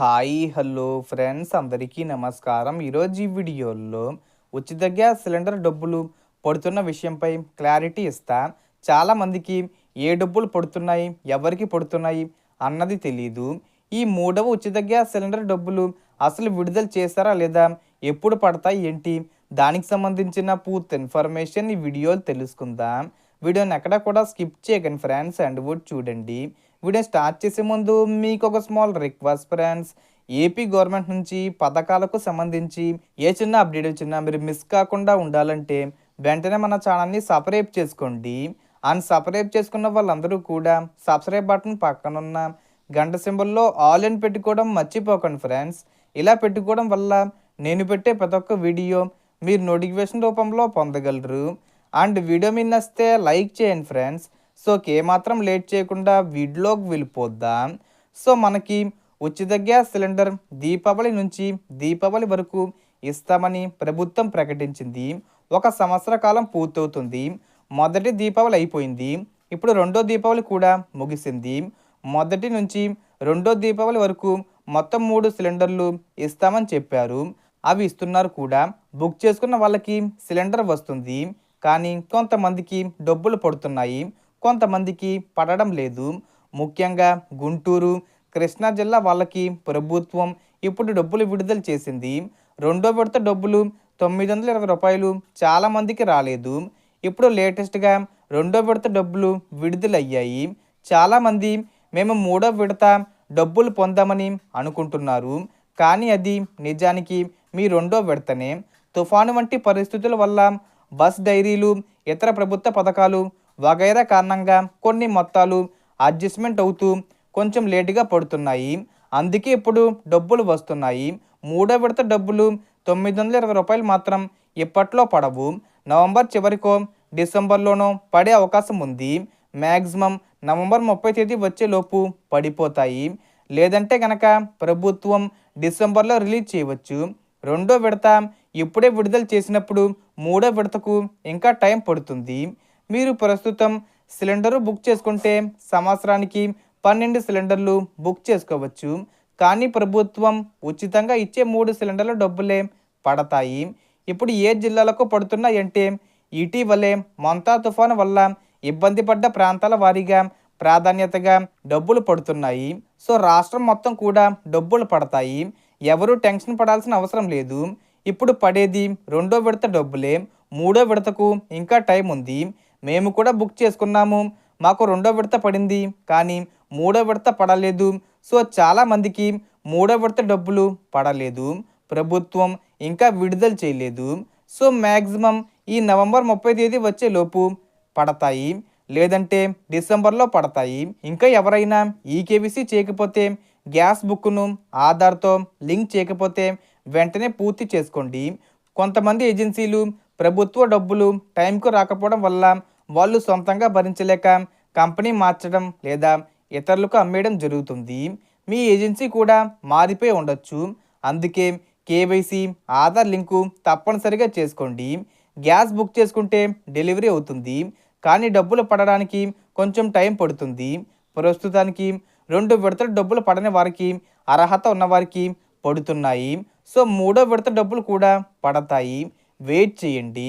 Hi hello friends. అందరికీ నమస్కారం. ఈరోజు ఈ వీడియోలో ఉచిత గ్యాస్ సిలిండర్ డబ్బులు పడుతున్న విషయంపై క్లారిటీ ఇస్తా. చాలామందికి ఏ డబ్బులు పడుతున్నాయి ఎవరికి పడుతున్నాయి అన్నది తెలియదు ఈ మూడవ ఉచిత గ్యాస్ సిలిండర్ డబ్బులు అసలు విడుదల చేశారా లేదా ఎప్పుడు పడతాయి ఏంటి దానికి సంబంధించిన పూర్తి ఇన్ఫర్మేషన్ ఈ వీడియోలు తెలుసుకుందాం. వీడియోని ఎక్కడ కూడా స్కిప్ చేయకండి ఫ్రెండ్స్. అండ్ వుడ్ చూడండి వీడియో స్టార్ట్ చేసే ముందు మీకు ఒక small request friends AP government నుంచి పథకాలకు సంబంధించి ఏ చిన్న అప్డేట్ వచ్చినా మీరు మిస్ కాకుండా ఉండాలంటే వెంటనే మన ఛానల్ని సబ్స్క్రైబ్ చేసుకోండి. అండ్ సబ్స్క్రైబ్ చేసుకున్న వాళ్ళందరూ కూడా సబ్స్క్రైబ్ బటన్ పక్కన ఉన్న గంట సింబల్లో ఆల్ అని పెట్టుకోవడం మర్చిపోకండి ఫ్రెండ్స్ ఇలా పెట్టుకోవడం వల్ల నేను పెట్టే ప్రతి ఒక్క వీడియో మీరు నోటిఫికేషన్ రూపంలో పొందగలరు. అండ్ వీడియో మీద నచ్చితే లైక్ చేయండి ఫ్రెండ్స్ సో ఏమాత్రం లేట్ చేయకుండా వీడిలోకి వెళ్ళిపోద్దాం? సో మనకి ఉచిత గ్యాస్ సిలిండర్ దీపావళి నుంచి దీపావళి వరకు ఇస్తామని ప్రభుత్వం ప్రకటించింది. ఒక సంవత్సర కాలం పూర్తవుతుంది. మొదటి దీపావళి అయిపోయింది. ఇప్పుడు రెండో దీపావళి కూడా ముగిసింది. మొదటి నుంచి రెండో దీపావళి వరకు మొత్తం మూడు సిలిండర్లు ఇస్తామని చెప్పారు. అవి ఇస్తున్నారు కూడా. బుక్ చేసుకున్న వాళ్ళకి సిలిండర్ వస్తుంది. కానీ కొంతమందికి డబ్బులు పడుతున్నాయి. కొంతమందికి పడడం లేదు. ముఖ్యంగా గుంటూరు కృష్ణా జిల్లా వాళ్ళకి ప్రభుత్వం ఇప్పుడు డబ్బులు విడుదల చేసింది. రెండో విడత డబ్బులు తొమ్మిది వందల ఇరవై రూపాయలు చాలామందికి రాలేదు. ఇప్పుడు లేటెస్ట్గా రెండో విడత డబ్బులు విడుదలయ్యాయి. చాలామంది మేము మూడో విడత డబ్బులు పొందామని అనుకుంటున్నారు. కానీ అది నిజానికి మీ రెండో విడతనే. తుఫాను వంటి పరిస్థితుల వల్ల బస్ డైరీలు ఇతర ప్రభుత్వ పథకాలు వగైరా కారణంగా కొన్ని మొత్తాలు అడ్జస్ట్మెంట్ అవుతూ కొంచెం లేటుగా పడుతున్నాయి. అందుకే ఇప్పుడు డబ్బులు వస్తున్నాయి. మూడో విడత డబ్బులు తొమ్మిది వందల ఇరవై రూపాయలు మాత్రం ఇప్పట్లో పడవు. నవంబర్ చివరికో డిసెంబర్లోనో పడే అవకాశం ఉంది. మ్యాక్సిమం నవంబర్ ముప్పై తేదీ వచ్చేలోపు పడిపోతాయి. లేదంటే కనుక ప్రభుత్వం డిసెంబర్లో రిలీజ్ చేయవచ్చు. రెండో విడత ఇప్పుడే విడుదల చేసినప్పుడు మూడో విడతకు ఇంకా టైం పడుతుంది. మీరు ప్రస్తుతం సిలిండరు బుక్ చేసుకుంటే సంవత్సరానికి పన్నెండు సిలిండర్లు బుక్ చేసుకోవచ్చు. కానీ ప్రభుత్వం ఉచితంగా ఇచ్చే మూడు సిలిండర్ల డబ్బులే పడతాయి. ఇప్పుడు ఏ జిల్లాలకు పడుతున్నాయంటే ఇటీవలే మొంతా తుఫాను వల్ల ఇబ్బంది పడ్డ ప్రాంతాల వారీగా ప్రాధాన్యతగా డబ్బులు పడుతున్నాయి. సో రాష్ట్రం మొత్తం కూడా డబ్బులు పడతాయి. ఎవరు టెన్షన్ పడాల్సిన అవసరం లేదు. ఇప్పుడు పడేది రెండో విడత డబ్బులే. మూడో విడతకు ఇంకా టైం ఉంది. మేము కూడా బుక్ చేసుకున్నాము. మాకు రెండో విడత పడింది. కానీ మూడో విడత పడలేదు. సో చాలామందికి మూడో విడత డబ్బులు పడలేదు. ప్రభుత్వం ఇంకా విడుదల చేయలేదు. సో మ్యాక్సిమం ఈ నవంబర్ ముప్పై తేదీ వచ్చే లోపు పడతాయి. లేదంటే డిసెంబర్లో పడతాయి. ఇంకా ఎవరైనా ఈకేబీసీ చేయకపోతే గ్యాస్ బుక్ను ఆధార్తో లింక్ చేయకపోతే వెంటనే పూర్తి చేసుకోండి. కొంతమంది ఏజెన్సీలు ప్రభుత్వ డబ్బులు టైంకు రాకపోవడం వల్ల వాళ్ళు సొంతంగా భరించలేక కంపెనీ మార్చడం లేదా ఇతరులకు అమ్మేయడం జరుగుతుంది. మీ ఏజెన్సీ కూడా మారిపోయి ఉండొచ్చు. అందుకే కేవైసీ ఆధార్ లింకు తప్పనిసరిగా చేసుకోండి. గ్యాస్ బుక్ చేసుకుంటే డెలివరీ అవుతుంది. కానీ డబ్బులు పడడానికి కొంచెం టైం పడుతుంది. ప్రస్తుతానికి రెండు విడతల డబ్బులు పడని వారికి అర్హత ఉన్నవారికి పడుతున్నాయి. సో మూడో విడత డబ్బులు కూడా పడతాయి. వెయిట్ చేయండి.